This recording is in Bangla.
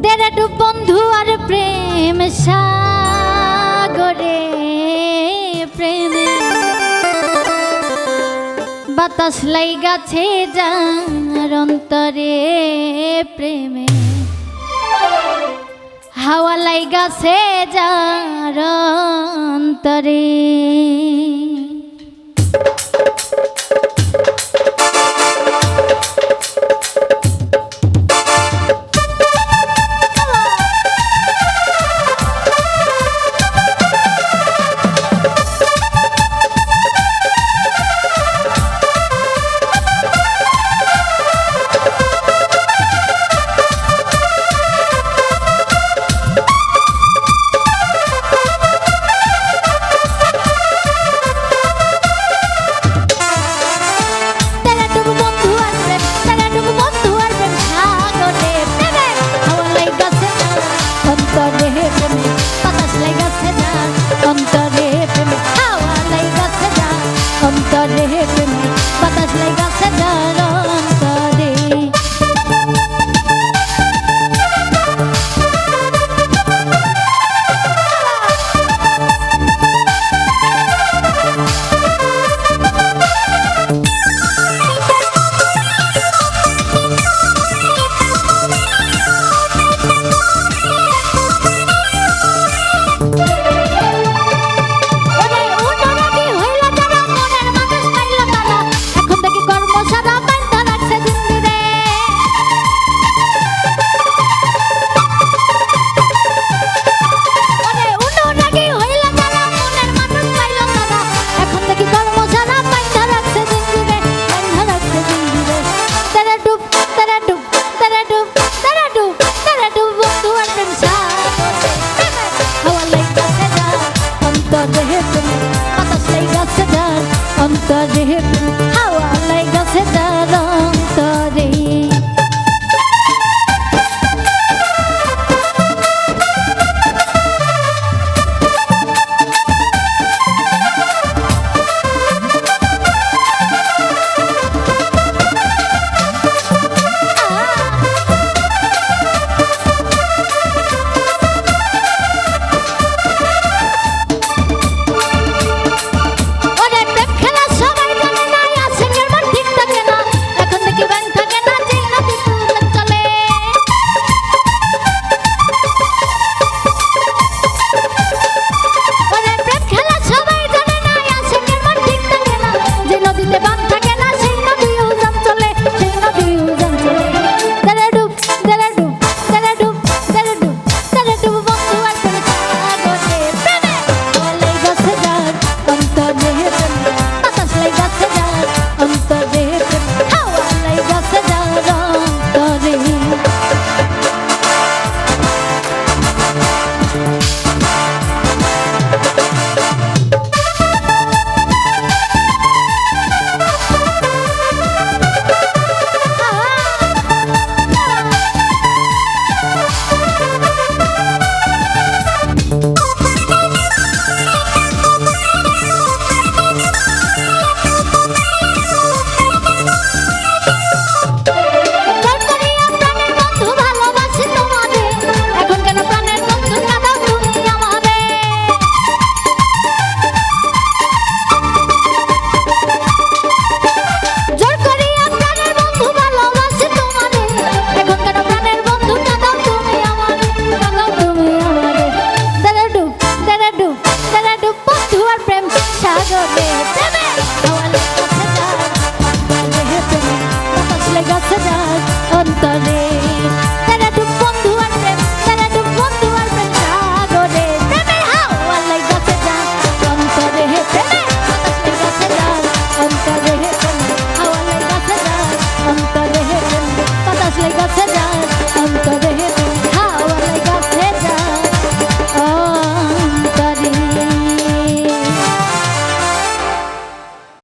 দেড় বন্ধু আর প্রেম সাগরে, প্রেমে। বাতাস লাই গাছে যার অন্তরে প্রেমে। হাওয়া লাই গাছে যার অন্তরে। like I'll